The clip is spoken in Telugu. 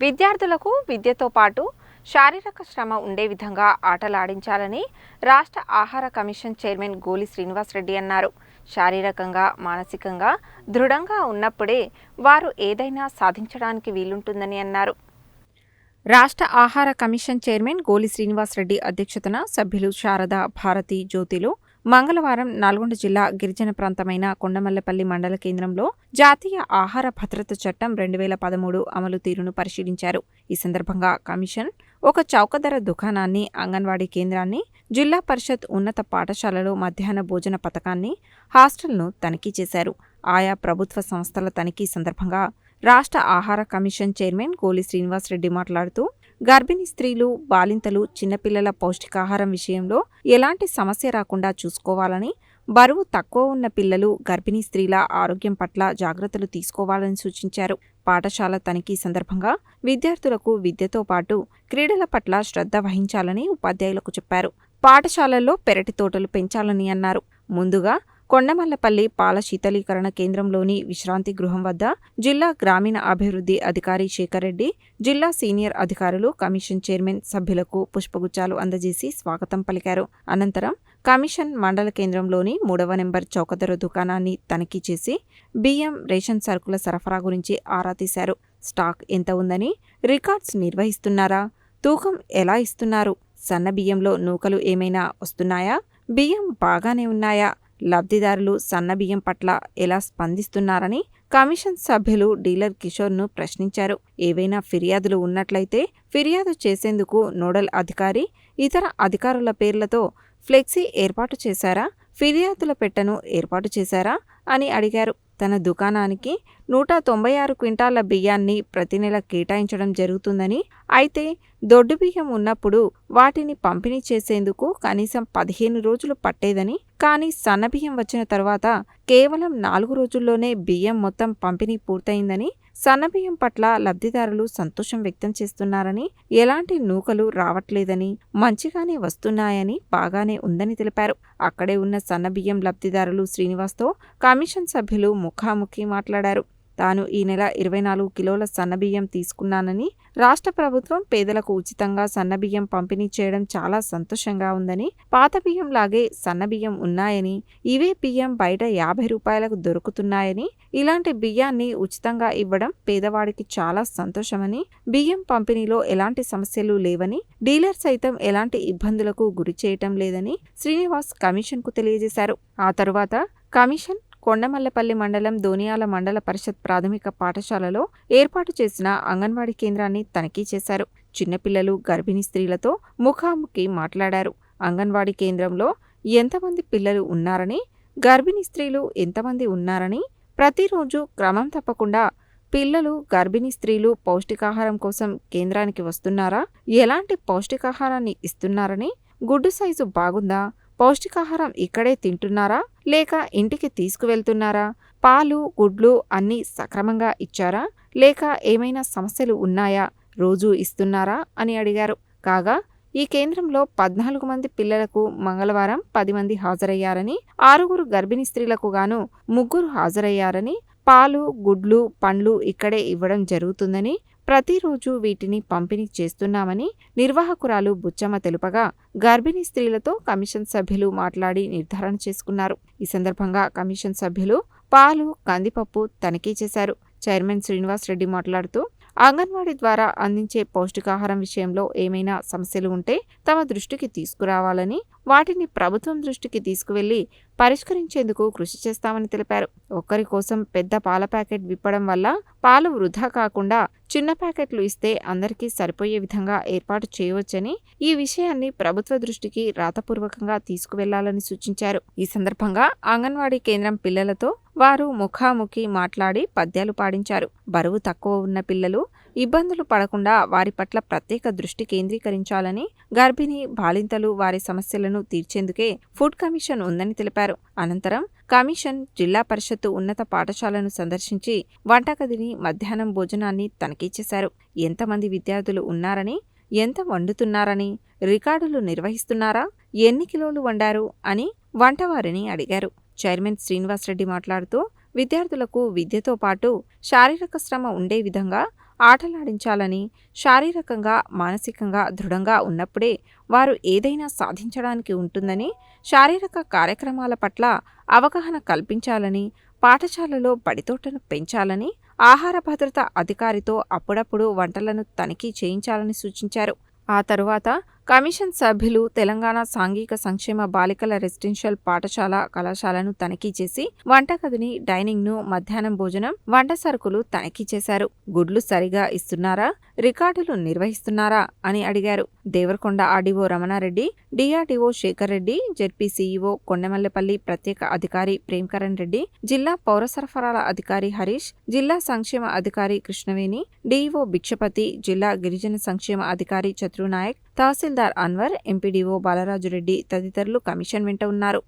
విద్యార్థులకు విద్యతో పాటు శారీరక శ్రమ ఉండే విధంగా ఆటలాడించాలని రాష్ట్ర ఆహార కమిషన్ చైర్మన్ గోలి శ్రీనివాసరెడ్డి అన్నారు. శారీరకంగా మానసికంగా దృఢంగా ఉన్నప్పుడే వారు ఏదైనా సాధించడానికి వీలుంటుందని అన్నారు. రాష్ట్ర ఆహార కమిషన్ చైర్మన్ గోలి శ్రీనివాసరెడ్డి అధ్యక్షతన సభ్యులు శారద భారతి జ్యోతిలు మంగళవారం నల్గొండ జిల్లా గిరిజన ప్రాంతమైన కొండమల్లపల్లి మండల కేంద్రంలో జాతీయ ఆహార భద్రత చట్టం రెండు వేల పదమూడు అమలు తీరును పరిశీలించారు. ఈ సందర్భంగా కమిషన్ ఒక చౌకధర దుకాణాన్ని అంగన్వాడీ కేంద్రాన్ని జిల్లా పరిషత్ ఉన్నత పాఠశాలలో మధ్యాహ్న భోజన పథకాన్ని హాస్టల్ను తనిఖీ చేశారు. ఆయా ప్రభుత్వ సంస్థల తనిఖీ సందర్భంగా రాష్ట్ర ఆహార కమిషన్ చైర్మన్ కోలి శ్రీనివాసరెడ్డి మాట్లాడుతూ గర్భిణీ స్త్రీలు బాలింతలు చిన్నపిల్లల పౌష్టికాహారం విషయంలో ఎలాంటి సమస్య రాకుండా చూసుకోవాలని బరువు తక్కువ ఉన్న పిల్లలు గర్భిణీ స్త్రీల ఆరోగ్యం పట్ల జాగ్రత్తలు తీసుకోవాలని సూచించారు. పాఠశాల తనిఖీ సందర్భంగా విద్యార్థులకు విద్యతో పాటు క్రీడల పట్ల శ్రద్ధ వహించాలని ఉపాధ్యాయులకు చెప్పారు. పాఠశాలల్లో పెరటి తోటలు పెంచాలని అన్నారు. ముందుగా కొండమల్లపల్లి పాల శీతలీకరణ కేంద్రంలోని విశ్రాంతి గృహం వద్ద జిల్లా గ్రామీణ అభివృద్ధి అధికారి శేఖర్ రెడ్డి జిల్లా సీనియర్ అధికారులు కమిషన్ చైర్మన్ సభ్యులకు పుష్పగుచ్చాలు అందజేసి స్వాగతం పలికారు. అనంతరం కమిషన్ మండల కేంద్రంలోని మూడవ నెంబర్ చౌకధర దుకాణాన్ని తనిఖీ చేసి బియ్యం రేషన్ సరుకుల సరఫరా గురించి ఆరా తీశారు. స్టాక్ ఎంత ఉందని రికార్డ్స్ నిర్వహిస్తున్నారా? తూకం ఎలా ఇస్తున్నారు? సన్న బియ్యంలో నూకలు ఏమైనా వస్తున్నాయా? బియ్యం బాగానే ఉన్నాయా? లబ్ధిదారులు సన్నబియ్యం పట్ల ఎలా స్పందిస్తున్నారని కమిషన్ సభ్యులు డీలర్ కిషోర్ను ప్రశ్నించారు. ఏవైనా ఫిర్యాదులు ఉన్నట్లయితే ఫిర్యాదు చేసేందుకు నోడల్ అధికారి ఇతర అధికారుల పేర్లతో ఫ్లెక్సీ ఏర్పాటు చేశారా? ఫిర్యాదుల పెట్టెను ఏర్పాటు చేశారా? అని అడిగారు. తన దుకాణానికి నూట తొంభై ఆరు క్వింటాల బియ్యాన్ని ప్రతి నెల కేటాయించడం జరుగుతుందని అయితే దొడ్డు బియ్యం ఉన్నప్పుడు వాటిని పంపిణీ చేసేందుకు కనీసం పదిహేను రోజులు పట్టేదని కానీ సన్నబియ్యం వచ్చిన తర్వాత కేవలం నాలుగు రోజుల్లోనే బియ్యం మొత్తం పంపిణీ పూర్తయిందని సన్నబియ్యం పట్ల లబ్ధిదారులు సంతోషం వ్యక్తం చేస్తున్నారని ఎలాంటి నూకలు రావట్లేదని మంచిగానే వస్తున్నాయని బాగానే ఉందని తెలిపారు. అక్కడే ఉన్న సన్నబియ్యం లబ్ధిదారులు శ్రీనివాస్తో కమిషన్ సభ్యులు ముఖాముఖి మాట్లాడారు. తాను ఈ నెల ఇరవై నాలుగు కిలోల సన్నబియ్యం తీసుకున్నానని రాష్ట్ర ప్రభుత్వం పేదలకు ఉచితంగా సన్నబియ్యం పంపిణీ చేయడం చాలా సంతోషంగా ఉందని పాత బియ్యం లాగే సన్నబియ్యం ఉన్నాయని ఇవే బియ్యం బయట యాభై రూపాయలకు దొరుకుతున్నాయని ఇలాంటి బియ్యాన్ని ఉచితంగా ఇవ్వడం పేదవాడికి చాలా సంతోషమని బియ్యం పంపిణీలో ఎలాంటి సమస్యలు లేవని డీలర్ సైతం ఎలాంటి ఇబ్బందులకు గురి చేయటం లేదని శ్రీనివాస్ కమిషన్కు తెలియజేశారు. ఆ తరువాత కమిషన్ కొండమల్లపల్లి మండలం దోనియాల మండల పరిషత్ ప్రాథమిక పాఠశాలలో ఏర్పాటు చేసిన అంగన్వాడీ కేంద్రాన్ని తనిఖీ చేశారు. చిన్నపిల్లలు గర్భిణీ స్త్రీలతో ముఖాముఖి మాట్లాడారు. అంగన్వాడీ కేంద్రంలో ఎంతమంది పిల్లలు ఉన్నారని గర్భిణీ స్త్రీలు ఎంతమంది ఉన్నారని ప్రతిరోజు క్రమం తప్పకుండా పిల్లలు గర్భిణీ స్త్రీలు పౌష్టికాహారం కోసం కేంద్రానికి వస్తున్నారా ఎలాంటి పౌష్టికాహారాన్ని ఇస్తున్నారని గుడ్డు సైజు బాగుందా పౌష్టికాహారం ఇక్కడే తింటున్నారా లేక ఇంటికి తీసుకువెళ్తున్నారా? పాలు గుడ్లు అన్నీ సక్రమంగా ఇచ్చారా? లేక ఏమైనా సమస్యలు ఉన్నాయా? రోజూ ఇస్తున్నారా? అని అడిగారు. కాగా ఈ కేంద్రంలో పద్నాలుగు మంది పిల్లలకు మంగళవారం పది మంది హాజరయ్యారని ఆరుగురు గర్భిణీ స్త్రీలకు గాను ముగ్గురు హాజరయ్యారని పాలు గుడ్లు పండ్లు ఇక్కడే ఇవ్వడం జరుగుతుందని ప్రతిరోజు వీటిని పంపిణీ చేస్తున్నామని నిర్వాహకురాలు బుచ్చమ్మ తెలుపగా గర్భిణీ స్త్రీలతో కమిషన్ సభ్యులు మాట్లాడి నిర్ధారణ చేసుకున్నారు. ఈ సందర్భంగా కమిషన్ సభ్యులు పాలు కందిపప్పు తనిఖీ చేశారు. చైర్మన్ శ్రీనివాస్ రెడ్డి మాట్లాడుతూ అంగన్వాడీ ద్వారా అందించే పౌష్టికాహారం విషయంలో ఏమైనా సమస్యలు ఉంటే తమ దృష్టికి తీసుకురావాలని వాటిని ప్రభుత్వం దృష్టికి తీసుకువెళ్ళి పరిష్కరించేందుకు కృషి చేస్తామని తెలిపారు. ఒక్కరి కోసం పెద్ద పాల ప్యాకెట్ విప్పడం వల్ల పాలు వృధా కాకుండా చిన్న ప్యాకెట్లు ఇస్తే అందరికీ సరిపోయే విధంగా ఏర్పాటు చేయవచ్చని ఈ విషయాన్ని ప్రభుత్వ దృష్టికి రాతపూర్వకంగా తీసుకువెళ్ళాలని సూచించారు. ఈ సందర్భంగా అంగన్వాడీ కేంద్రం పిల్లలతో వారు ముఖాముఖి మాట్లాడి పద్యాలు పాడించారు. బరువు తక్కువ ఉన్న పిల్లలు ఇబ్బందులు పడకుండా వారి పట్ల ప్రత్యేక దృష్టి కేంద్రీకరించాలని గర్భిణీ బాలింతలు వారి సమస్యలను తీర్చేందుకే ఫుడ్ కమిషన్ ఉందని తెలిపారు. అనంతరం కమిషన్ జిల్లా పరిషత్తు ఉన్నత పాఠశాలను సందర్శించి వంటగదిని మధ్యాహ్నం భోజనాన్ని తనిఖీ చేశారు. ఎంతమంది విద్యార్థులు ఉన్నారని ఎంత వండుతున్నారని రికార్డులు నిర్వహిస్తున్నారా ఎన్ని కిలోలు వండారు అని వంటవారిని అడిగారు. చైర్మన్ శ్రీనివాసరెడ్డి మాట్లాడుతూ విద్యార్థులకు విద్యతో పాటు శారీరక శ్రమ ఉండే విధంగా ఆటలాడించాలని శారీరకంగా మానసికంగా దృఢంగా ఉన్నప్పుడే వారు ఏదైనా సాధించడానికి ఉంటుందని శారీరక కార్యక్రమాల పట్ల అవగాహన కల్పించాలని పాఠశాలలో బడితోటను పెంచాలని ఆహార భద్రత అధికారితో అప్పుడప్పుడు వంటలను తనిఖీ చేయించాలని సూచించారు. ఆ తరువాత కమిషన్ సభ్యులు తెలంగాణ సాంఘిక సంక్షేమ బాలికల రెసిడెన్షియల్ పాఠశాల కళాశాలను తనిఖీ చేసి వంటగదిని డైనింగ్ను మధ్యాహ్నం భోజనం వంట సరుకులు తనిఖీ చేశారు. గుడ్లు సరిగా ఇస్తున్నారా? రికార్డులు నిర్వహిస్తున్నారా? అని అడిగారు. Devarakonda RDO Ramana Reddy DRDO Shekar Reddy ZP CEO Kondamallepalli ప్రత్యేక అధికారి ప్రేమ్కరణ్ రెడ్డి జిల్లా పౌర సరఫరాల అధికారి హరీష్ జిల్లా సంక్షేమ అధికారి కృష్ణవేణి డీఈఓ భిక్షపతి జిల్లా గిరిజన సంక్షేమ అధికారి చతురునాయక్ తహసీల్దార్ అన్వర్ ఎంపీడీఓ బాలరాజురెడ్డి తదితరులు కమిషన్ వెంట ఉన్నారు.